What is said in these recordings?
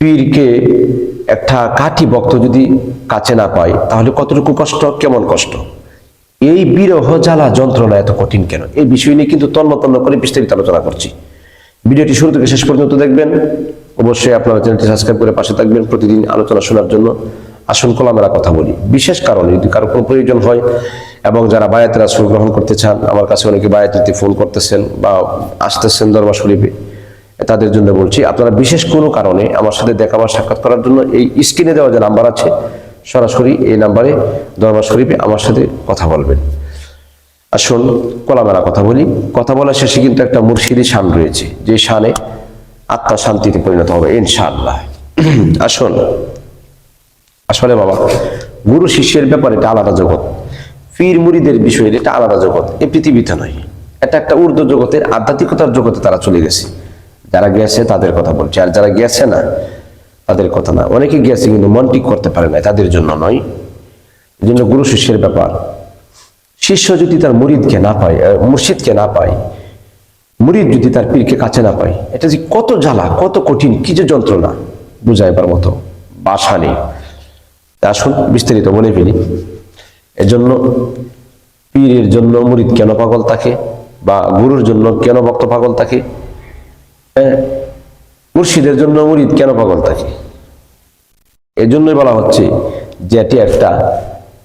পীরকে একটা কাঠি ভক্ত যদি কাছে না পায়, তাহলে কতটুকু কষ্ট? কেমন কষ্ট? এই বিরহ জ্বালা যন্ত্রণা এত কঠিন কেন? এই বিষয় নিয়ে কিন্তু তন্ন করে বিস্তারিত আলোচনা করছি। ভিডিওটি শুরু থেকে শেষ পর্যন্ত দেখবেন। অবশ্যই আপনারা চ্যানেলটি সাবস্ক্রাইব করে পাশে থাকবেন প্রতিদিন আলোচনা শোনার জন্য। আসুন খোলামেলা কথা বলি। বিশেষ কারণে যদি কারও কোনো প্রয়োজন হয় এবং যারা বায়াতের আসল গ্রহণ করতে চান, আমার কাছে অনেকে বায়াত ফোন করতেছেন বা আসতেছেন দরবার শরীফে তাদের জন্য বলছি, আপনারা বিশেষ কোনো কারণে আমার সাথে দেখা বা সাক্ষাৎ করার জন্য এই স্ক্রিনে দেওয়া যে নাম্বার আছে, সরাসরি এই নাম্বারে, দরবার শরীফে আমার সাথে কথা বলবেন। আসুন কলামেলা কথা বলি। কথা বলার শেষে কিন্তু একটা মুর্শিদি শান রয়েছে, যে শানে আত্মা শান্তিতে পরিণত হবে, ইনশাআল্লাহ। আসুন। আসলে বাবা, গুরু শিষ্যের ব্যাপারে এটা আলাদা জগৎ। পীর মুড়িদের বিষয়ে এটা আলাদা জগৎ এই পৃথিবীতে নয়। এটা একটা ঊর্ধ্ব জগতের আধ্যাত্মিকতার জগতে তারা চলে গেছে। যারা গেছে তাদের কথা বলছি, আর যারা গেছে না, তাদের কথা না। অনেকে গেছে কিন্তু মন ঠিক করতে পারে না, তাদের জন্য নয়। জন্য গুরু শিষ্যের ব্যাপার। শিষ্য যদি তার মুরিদকে না পায় মুর্শিদকে না পায়, মুরিদ যদি তার পীরকে কাছে না পায়, এটা যে কত জ্বালা, কত কঠিন, কি যে যন্ত্রণা, বুঝাইবার মতো বাসা নেই। আসুন, বিস্তারিত বলে ফেলি। এজন্য পীরের জন্য মুরিদ কেন পাগল থাকে, বা গুরুর জন্য কেন ভক্ত পাগল থাকে? মুর্শিদের জন্য মুরিদ কেন পাগল থাকে? এজন্যই বলা হচ্ছে যে এটি একটা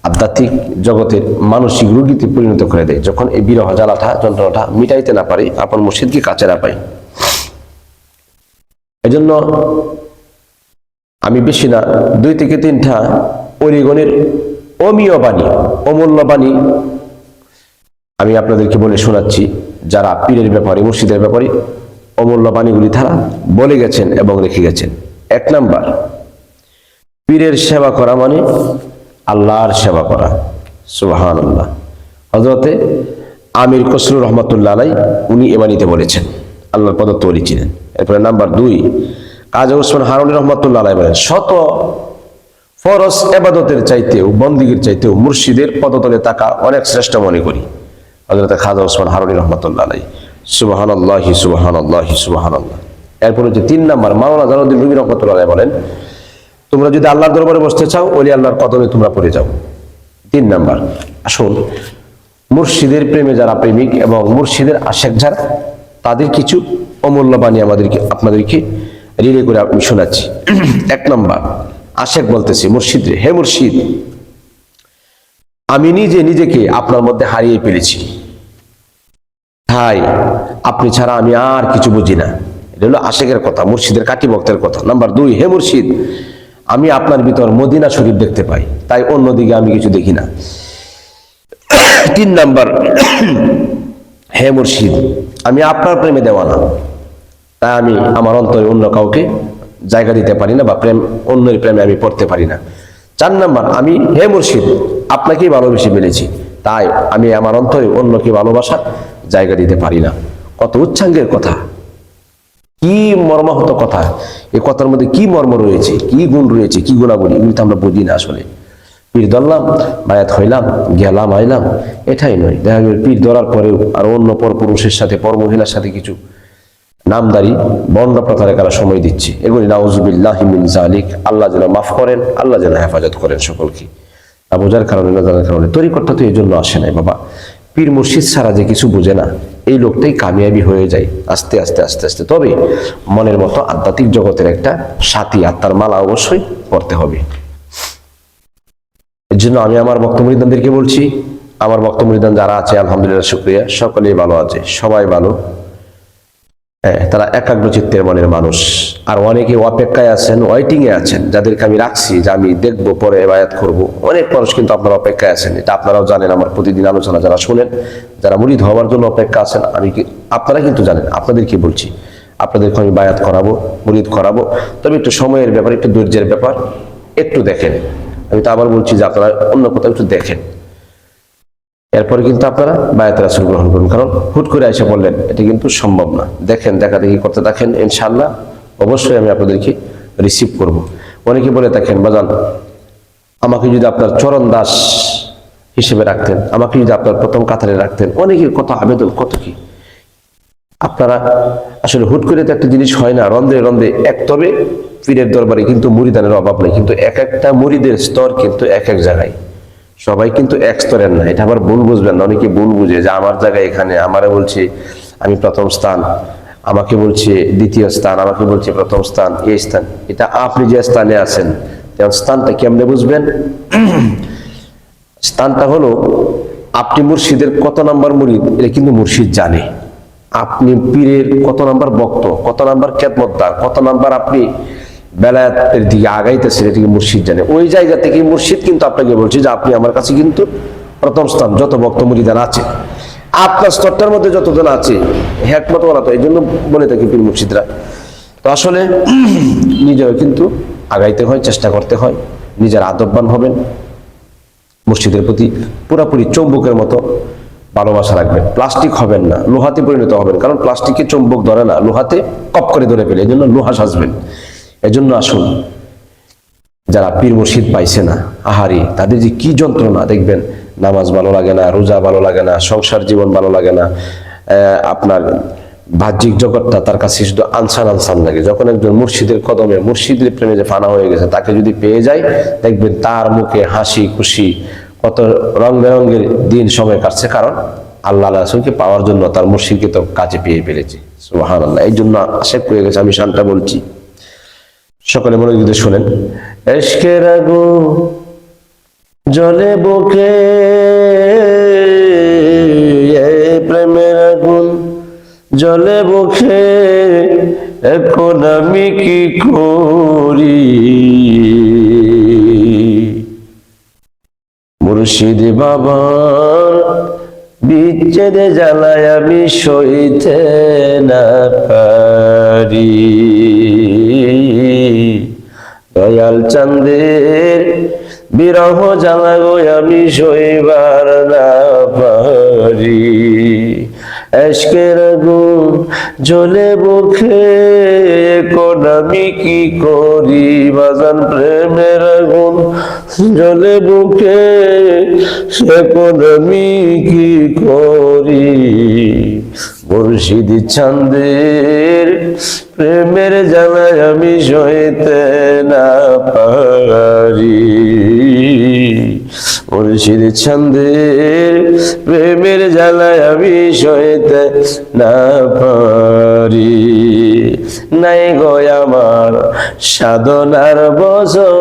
আধ্যাত্মিক জগতের মানসিক রুগীতে পরিণত করে দেয়। যখন এই বিরহ, জ্বালাটা, যন্ত্রণাটা মিটাইতে না পারে, আপন মুর্শিদকে কাছে না পায়। এজন্য আমি বেশি না, দুই থেকে তিনটা অলিগণের অমীয় বাণী অমূল্য বাণী আমি আপনাদেরকে বলে শোনাচ্ছি, যারা পীরের ব্যাপারে, মুর্শিদের ব্যাপারে অমূল্য বাণীগুলি তারা বলে গেছেন এবং রেখে গেছেন। এক নাম্বার, পীরের সেবা করা মানে আল্লাহর সেবা করা। সুবাহান আল্লাহ হজরতে আমির কসরুর রহমতুল্লাহ আলাই, উনি এমানিতে বলেছেন, আল্লাহর পদত্ব বলি ছিলেন। এরপরে নাম্বার দুই, কাজী ওসমান হারুনি রহমতুল্লাহ আলাই বলেন, শত ফরস এবাদতের চাইতেও, বন্দিগির চাইতেও মুর্শিদের পদতলে তাকা অনেক শ্রেষ্ঠ মনে করি। হজরত খাজা ওসমান হারুনি রহমতুল্লাহ আলাই। সুবাহান আল্লাহি সুবাহান আল্লাহি সুবাহান আল্লাহ এরপরে যে তিন নাম্বার রহমতুল্লাহ বলেন তোমরা যদি আল্লাহর দরবারে বসতে চাও ওলি আল্লাহর কদমে তোমরা পড়ে যাও। তিন নাম্বার মুর্শিদের প্রেমে যারা প্রেমিক এবং মুর্শিদের আশেক যারা তাদের কিছু অমূল্য বাণী আমাদেরকে আপনাদেরকে রিলে করে আমি শোনাচ্ছি। এক নম্বর আশেক বলতেছি মুর্শিদ রে, হে মুর্শিদ আমি নিজে নিজেকে আপনার মধ্যে হারিয়ে ফেলেছি। ভাই আপনি ছাড়া আমি আর কিছু বুঝি না। এটা হলো আশেকের কথা, মুর্শিদের কাটি ভক্তের কথা। নাম্বার দুই, হে মুর্শিদ, আমি আপনার ভিতর মদিনা শরীফ দেখতে পাই, তাই অন্যদিকে আমি কিছু দেখি না। তিন নাম্বার, হে মুর্শিদ, আমি আপনার প্রেমে দেওয়া না তাই আমি আমার অন্তরে অন্য কাউকে জায়গা দিতে পারি না বা প্রেম, অন্যের প্রেমে আমি পড়তে পারি না। চার নাম্বার, আমি, হে মুর্শিদ, আপনাকেই ভালোবেসে ফেলেছি, তাই আমি আমার অন্তরে অন্যকে ভালোবাসার জায়গা দিতে পারি না। কত উচ্চাঙ্গের কথা। কি মর্মাহত কথা। এই কথার মধ্যে কি মর্ম রয়েছে, কি গুণ রয়েছে, কি গুণাগুণ এগুলি তো আমরা বুঝি না আসলে। পীর ধরলাম, বায়াত হইলাম, গেলাম, আইলাম, এটাই নয়। দেখা গেল পীর ধরার পরেও আর অন্য পর পুরুষের সাথে পর মহিলার সাথে কিছু নামদারি বর্ণ প্রকারে কারা সময় দিচ্ছে। এগুলি নাউজুবিল্লাহ মিন জালিক আল্লাহ যেন মাফ করেন, আল্লাহ যেন হেফাজত করেন সকলকে। না বোঝার কারণে, না জানার কারণে তরিকর্তা তো এই জন্য আসে নাই, বাবা। পীর মুর্শিদ ছাড়া যে কিছু বুঝে না, এই লোকটাই কামিয়াবি হয়ে যায় আস্তে আস্তে আস্তে আস্তে। তবে মনের মতো আধ্যাত্মিক জগতের একটা সাথী আত্মার মালা অবশ্যই পড়তে হবে। এর জন্য আমি আমার বক্তমরিদানদেরকে বলছি, আমার বক্তমরিদান যারা আছে, আলহামদুলিল্লাহ, শুক্রিয়া। সকলেই ভালো আছে, সবাই ভালো। তারা একাগ্র চিত্তের মনের মানুষ। আর অনেকে অপেক্ষায় আছেন ওয়েটিং এ আছেন। যাদেরকে আমি রাখছি, যে আমি দেখব, পরে এবায়াত করব। অনেক মানুষ কিন্তু আপনারা অপেক্ষায় আছেন। এটা আপনারাও জানেন, আমার প্রতিদিন আলোচনা যারা শোনেন, যারা মুরিদ হওয়ার জন্য অপেক্ষা আছেন, আমি কি, আপনারা কিন্তু জানেন আপনাদেরকে বলছি? আপনাদেরকে আমি বায়াত করাবো, মুরিদ করাবো। তবে একটু সময়ের ব্যাপার, একটু ধৈর্যের ব্যাপার, একটু দেখেন। আমি তো আবার বলছি যে আপনারা অন্য কোথাও একটু দেখেন। এরপরে কিন্তু আপনারা বায়াতের আসল গ্রহণ করুন কারণ হুট করে এসে বললেন, এটা কিন্তু সম্ভব না। দেখেন, দেখা দেখি করতে দেখেন ইনশাল্লাহ অবশ্যই আমি আপনাদেরকে রিসিভ করব। অনেকে বলে থাকেন, বাজান, আমাকে যদি আপনার চরণ দাস হিসেবে রাখতেন, আমাকে যদি আপনার প্রথম কাতারে রাখতেন, অনেকের কত আবেদন কত কি? আপনারা আসলে হুট করে তো একটা জিনিস হয় না রন্ধে রন্ধে এক তবে পীরের দরবারে কিন্তু মুড়িদানের অভাব নেই, কিন্তু এক একটা মুড়িদের স্তর কিন্তু এক এক জায়গায়। সবাই কিন্তু এক স্তরের না, এটা আবার ভুল বুঝবেন না, অনেকে ভুল বুঝে, যে আমার জায়গায় এখানে, আমারে বলছে, আমি প্রথম স্থান। আমাকে বলছে, দ্বিতীয় স্থান। আমাকে বলছে, প্রথম স্থান এই স্থান। এটা আপনি যে স্থানে আছেন, তেমন স্থানটা কেমনে বুঝবেন? স্থানটা হলো, আপনি মুর্শিদের কত নাম্বার মুরিদ, এটা কিন্তু মুর্শিদ জানে। আপনি পীরের কত নাম্বার বক্ত কত নাম্বার খেদমতদার, কত নাম্বার আপনি বেলায়েতের দিকে আগাইতেছেন এটিকে মুর্শিদ জানে। ওই জায়গা থেকে মুর্শিদ কিন্তু আপনাকে বলছে যে আপনি আমার কাছে কিন্তু প্রথম স্থান, যত বক্ত মুরিদান আছে। আপনার স্তরটার মধ্যে যতজন আছে হ্যাকমত বলা তো, এই জন্য বলে থাকি পীর মুর্শিদরা। তো আসলে নিজেও কিন্তু আগাইতে হয়, চেষ্টা করতে হয়, নিজের আদববান হবেন। মসজিদের প্রতি পুরাপুরি চৌম্বকের মতো ভালোবাসা রাখবেন। প্লাস্টিক হবেন না, লোহাতে পরিণত হবেন, কারণ প্লাস্টিকে চৌম্বক ধরে না, লোহাতে কপ করে ধরে ফেলে, এই জন্য লোহা সাজবেন। এজন্য আসুন, যারা পীর মুর্শিদ পাইছে না, আহারি, তাদের যে কি যন্ত্রণা, দেখবেন নামাজ ভালো লাগে না, রোজা ভালো লাগে না, সংসার জীবন ভালো লাগে না আপনার বাহ্যিক জগৎটা তার কাছে শুধু আনসান আনসান লাগে। যখন একজন মুর্শিদের কদমে, মুর্শিদের প্রেমে যে ফানা হয়ে গেছে, তাকে যদি পেয়ে যায় দেখবেন তার মুখে হাসি, খুশি, কত রং বেরঙ্গের দিন সময় কাটছে। কারণ আল্লাহ রাসুলকে পাওয়ার জন্য তার মুর্শিদকে তো কাজে পেয়ে ফেলেছে। সুবাহান আল্লাহ এই জন্য আশেক হয়ে গেছে, আমি শানটা বলছি। সকলে মনোযোগ দিয়ে শোনেন। এশকের আগু, জলে বুকে প্রেমের আগুন, জলে বুকে এখন আমি কি করি? মুর্শিদ বাবার বিচ্ছেদে জ্বালায় আমি সইতে না পারি। দয়াল চান্দের বিরহ জ্বালা গো আমি সইবার না পারি। এসকের আগুন জ্বলে বুকে এখন আমি কি করি? বাজান প্রেমের আগুন জ্বলে বুকে এখন আমি কি করি? মুর্শিদ চান্দের প্রেমের জ্বালায় আমি সইতে না পারি। মুর্শিদ ছন্দের প্রেমের জ্বালায় আমি সইতে না পারি। নাই গো আমার সাধনার বছর।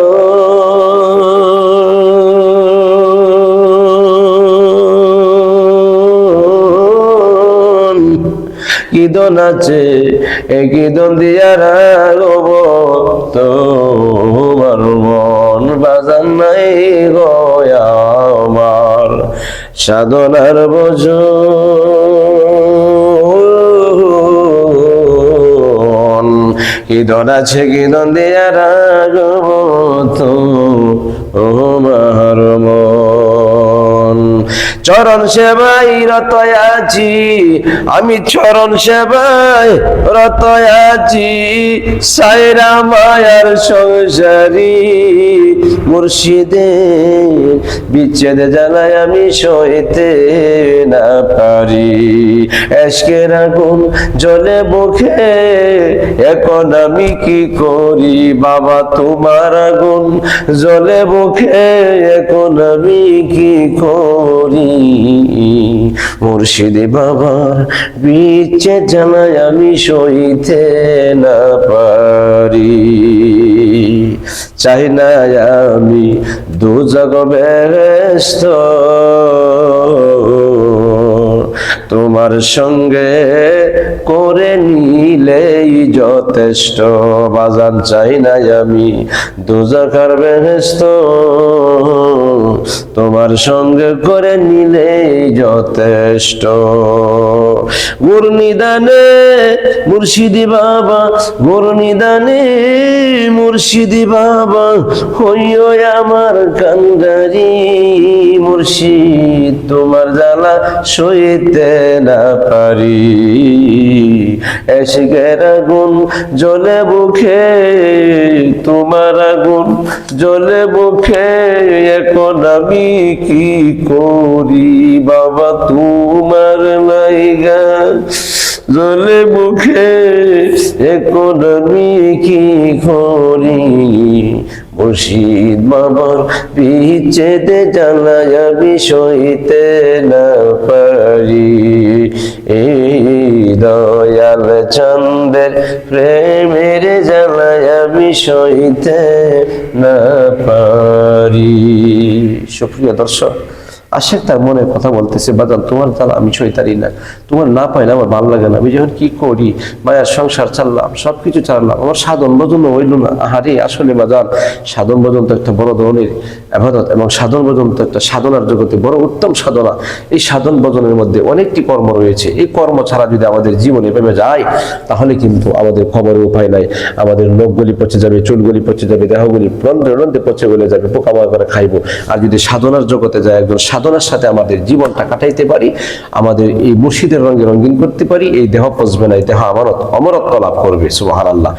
কিদন আছে, এ কিদন দিয়া তোমার মন। বাজান নাই গয়া আমার সাধনার বোঝন কিদন আছে কিদন দিয়া রাগব তোমার মন। চরণ সেবাই রত আছি আমি চরণ সেবাই রত আছি সাইরা মায়ার সংসারী মুর্শিদে বিচ্ছেদ জ্বালায় আমি সইতে না পারি। এসকের আগুন জলে মুখে, এখন আমি কি করি? বাবা, তোমার আগুন জলে মুখে, এখন আমি কি করি? মুর্শিদে বাবার বিচ্ছে জানাই আমি সইতে না পারি। চাই না আমি দু জগ ব্যস্ত তোমার সঙ্গে করে নিলেই যথেষ্ট। বাজান চাই না আমি দুজাকার বেহেস্ত তোমার সঙ্গে করে নিলেই যথেষ্ট। গুরনিদানে মুর্শিদি বাবা গুরনিদানে মুর্শিদি বাবা, হইও আমার কান্দারি মুর্শিদ তোমার জ্বালা সইতে না পারি। এসগের আগুন জলে বুকে, তোমার আগুন জলে বুকে, এখন আমি কি করি? বাবা, তোমার নাইগা জলে মুখে এখন আমি কি করি? মুর্শিদ বাবার বিচ্ছেদে জানায় বিষয়তে না পারি। এই দয়াল চন্দের প্রেমের জানায় বিষয়তে না পারি। সুপ্রিয় দর্শক আশেক তার মনে কথা বলতেছে, বাজান, তোমার তাহলে আমি সইতারি না। তোমার না পাইলে আমার ভালো লাগে না। আমি যখন কি করি, মায়ের সংসার চাললাম সব কিছু চালালাম আমার সাধন ভজন হইল না। আহারে, আসলে বাজান, সাধন ভজন তো একটা বড় ধরনের আবাদত এবং সাধন ভজন তো একটা সাধনার জগতে বড় উত্তম সাধনা। এই সাধন ভজনের মধ্যে অনেকটি কর্ম রয়েছে। এই কর্ম ছাড়া যদি আমাদের জীবনে ভেবে যায়, তাহলে কিন্তু আমাদের খবরের উপায় নাই। আমাদের নখগুলি পচে যাবে, চুলগুলি পচে যাবে, দেহগুলি রন্ধ্রে রন্ধ্রে পচে গলে যাবে করে খাইবো। আর যদি সাধনার জগতে যায় একজন সাধনার সাথে আমাদের জীবনটা কাটাইতে পারি, আমাদের এই মুর্শিদের রঙে রঙিন করতে পারি, এই দেহ পচবে না, এই দেহ আমানত অমরত্ব লাভ করবে সুবাহ আল্লাহ